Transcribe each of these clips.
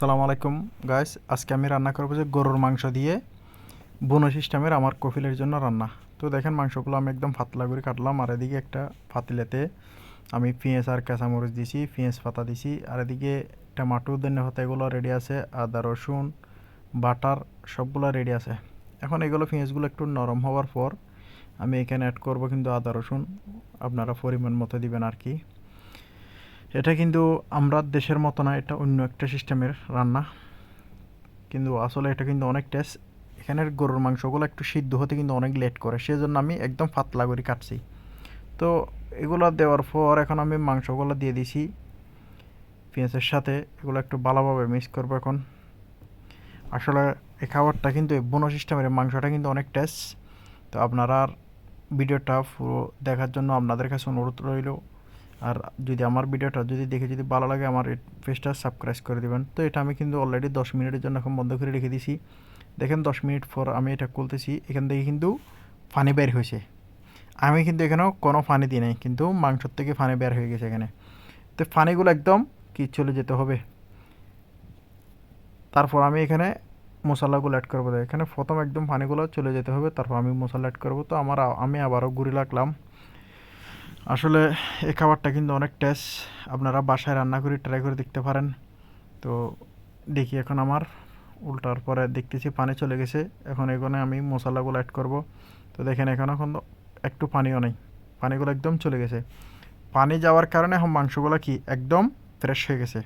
আসসালামু আলাইকুম গাইস আজকে আমি রান্না করব যে গরুর মাংস দিয়ে বুনো সিস্টেমের আমার কফিলের জন্য রান্না। তো দেখেন, মাংসগুলো আমি একদম ফাতলা করে কাটলাম। আর এদিকে একটা পাতিলেতে আমি পেঁয়াজ আর কাঁচামরিচ দিছি, পেঁয়াজ পাতা দিছি। আর এদিকে টমাটো ধনে পাতা, এগুলো রেডি আছে। আদা, রসুন, বাটার সবগুলো রেডি আছে। এখন এগুলো পেঁয়াজগুলো একটু নরম হওয়ার পর আমি এখানে অ্যাড করব কিন্তু আদা, রসুন। আপনারা পরিমাণ মতো দিবেন আর কি। এটা কিন্তু আমরা দেশের মতো না, এটা অন্য একটা সিস্টেমের রান্না। কিন্তু আসলে এটা কিন্তু অনেক টেস্ট এখানের গরুর মাংসগুলো একটু সিদ্ধ হতে কিন্তু অনেক লেট করে, সেজন্য আমি একদম পাতলা করে কাটছি। তো এগুলো দেওয়ার পর এখন আমি মাংসগুলো দিয়ে দিছি পেঁয়াজের সাথে, এগুলো একটু ভালোভাবে মিক্স করব এখন। আসলে এই খাবারটা কিন্তু বুনো সিস্টেমের মাংসটা কিন্তু অনেক টেস্ট তো আপনারা ভিডিওটা পুরো দেখার জন্য আপনাদের কাছে অনুরোধ রইল। আর যদি আমার ভিডিওটা যদি দেখে যদি ভালো লাগে, আমার পেজটা সাবস্ক্রাইব করে দেবেন। তো এটা আমি কিন্তু অলরেডি দশ মিনিটের জন্য এখন বন্ধ করে রেখে দিছি। দেখেন দশ মিনিট পর আমি এটা খুলতেছি, এখান থেকে কিন্তু পানি বের হয়েছে। আমি কিন্তু এখানেও কোনো পানি দিই নাই, কিন্তু মাংসর থেকে পানি বের হয়ে গেছে এখানে। তো পানিগুলো একদম কি চলে যেতে হবে? তারপর আমি এখানে মশলাগুলো অ্যাড করব। এখানে প্রথম একদম পানিগুলো চলে যেতে হবে, তারপর আমি মশলা অ্যাড করব। তো আমার, আমি আবারও গুড়ি লাগলাম। আসলে এই খাবারটা কিন্তু অনেক টেস্ট আপনারা বাসায় রান্না করে ট্রাই করে দেখতে পারেন। তো দেখি এখন আমার, উল্টার পরে দেখতেছি পানি চলে গেছে। এখন এখানে আমি মশলাগুলো অ্যাড করব। তো দেখেন এখন এখন একটু পানিও নেই। পানিগুলো একদম চলে গেছে। পানি যাওয়ার কারণে এখন মাংসগুলো কি একদম ফ্রেশ হয়ে গেছে।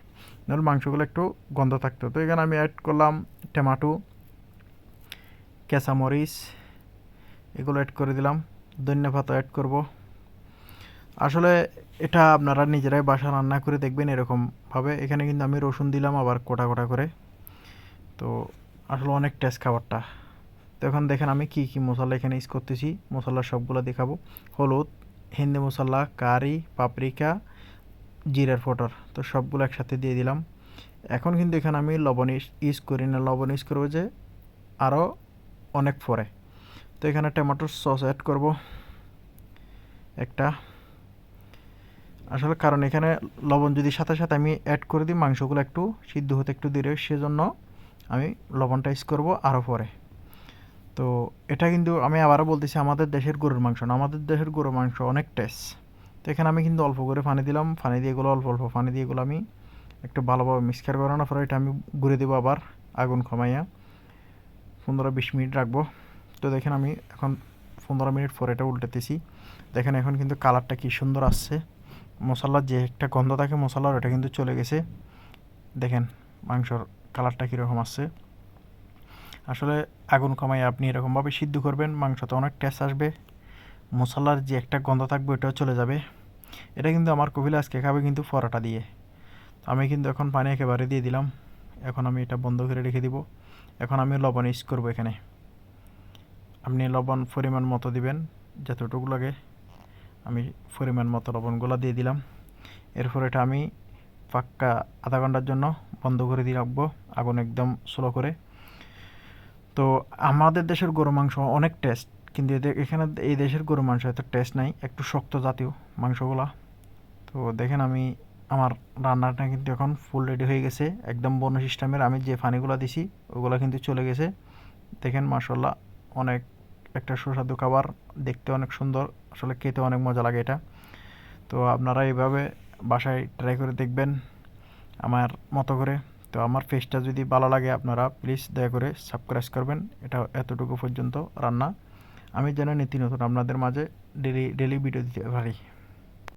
নাহলে মাংসগুলো একটু গন্ধ থাকতো। তো এখানে আমি অ্যাড করলাম টমেটো কেঁচামরিচ, এগুলো অ্যাড করে দিলাম। ধনিয়া পাতা অ্যাড করব। আসলে এটা আপনারা নিজেরাই বাসা রান্না করে দেখবেন এরকমভাবে। এখানে কিন্তু আমি রসুন দিলাম, আবার কোটা কোটা করে। তো আসলে অনেক টেস্ট খাবারটা। তো এখন দেখেন আমি কি কি মশলা এখানে ইউজ করতেছি। মশলা সবগুলো দেখাবো। হলুদ, হিন্দি মশলা, কারি, পাপরিকা, জিরার ফোটর তো সবগুলো একসাথে দিয়ে দিলাম। এখন কিন্তু এখানে আমি লবণ ইউজ করি না। লবণ ইউজ করব যে আরও অনেক পরে। তো এখানে টমেটোর সস অ্যাড করব। একটা। আসলে কারণ এখানে লবণ যদি সাথে সাথে আমি অ্যাড করে দিই, মাংসগুলো একটু সিদ্ধ হতে একটু দেরি সেজন্য আমি লবণটা ইউজ করব আরও পরে। তো এটা কিন্তু আমি আবারও বলতেছি, আমাদের দেশের গরুর মাংস না, আমাদের দেশের গরুর মাংস অনেক টেস্ট তো এখানে আমি কিন্তু অল্প করে পানি দিলাম, পানি দিয়ে এগুলো অল্প অল্প পানি দিয়ে এগুলো আমি একটু ভালোভাবে মিক্সচার করানোর পরে এটা আমি ঘুরে দেবো আবার আগুন কমাইয়া। পনেরো বিশ মিনিট রাখব। তো দেখেন আমি এখন পনেরো মিনিট পরে এটা উল্টাতেছি। দেখেন এখন কিন্তু কালারটা কি সুন্দর আসছে। মশলার যে একটা গন্ধ থাকে মশলার, ওটা কিন্তু চলে গেছে। দেখেন মাংসর কালারটা কীরকম আসছে। আসলে আগুন কমাই আপনি এরকমভাবে সিদ্ধ করবেন, মাংসতে অনেক টেস্ট আসবে। মশলার যে একটা গন্ধ থাকবে, ওটাও চলে যাবে। এটা কিন্তু আমার কপিল আজকে খাবে কিন্তু পরোটা দিয়ে। আমি কিন্তু এখন পানি একেবারে দিয়ে দিলাম। এখন আমি এটা বন্ধ করে রেখে দিব। এখন আমি লবণ ইউজ করব এখানে। আপনি লবণ পরিমাণ মতো দিবেন, যতটুকু লাগে। আমি পরিমাণ মতো লবণগুলো দিয়ে দিলাম। এরপর এটা আমি পাক্কা আধা ঘণ্টার জন্য বন্ধ করে দিয়ে রাখব, আগুন একদম স্লো করে। তো আমাদের দেশের গরু মাংস অনেক টেস্ট কিন্তু এখানে এই দেশের গরু মাংস এত টেস্ট নাই, একটু শক্ত জাতীয় মাংসগুলা। তো দেখেন আমি, আমার রান্নাটা কিন্তু এখন ফুল রেডি হয়ে গেছে, একদম বন্য সিস্টেমের। আমি যে ফানিগুলো দিছি, ওগুলো কিন্তু চলে গেছে। দেখেন মার্শাল্লাহ অনেক একটা সুস্বাদু খাবার, দেখতে অনেক সুন্দর। আসলে খেতে অনেক মজা লাগে এটা। তো আপনারা এইভাবে বাসায় ট্রাই করে দেখবেন আমার মতো করে। তো আমার ফেসটা যদি ভালো লাগে আপনারা প্লিজ দয়া করে সাবস্ক্রাইব করবেন। এটা এতটুকু পর্যন্ত রান্না। আমি যেন নীতি নতুন আপনাদের মাঝে ডেলি ডেলি ভিডিও দিতে পারি।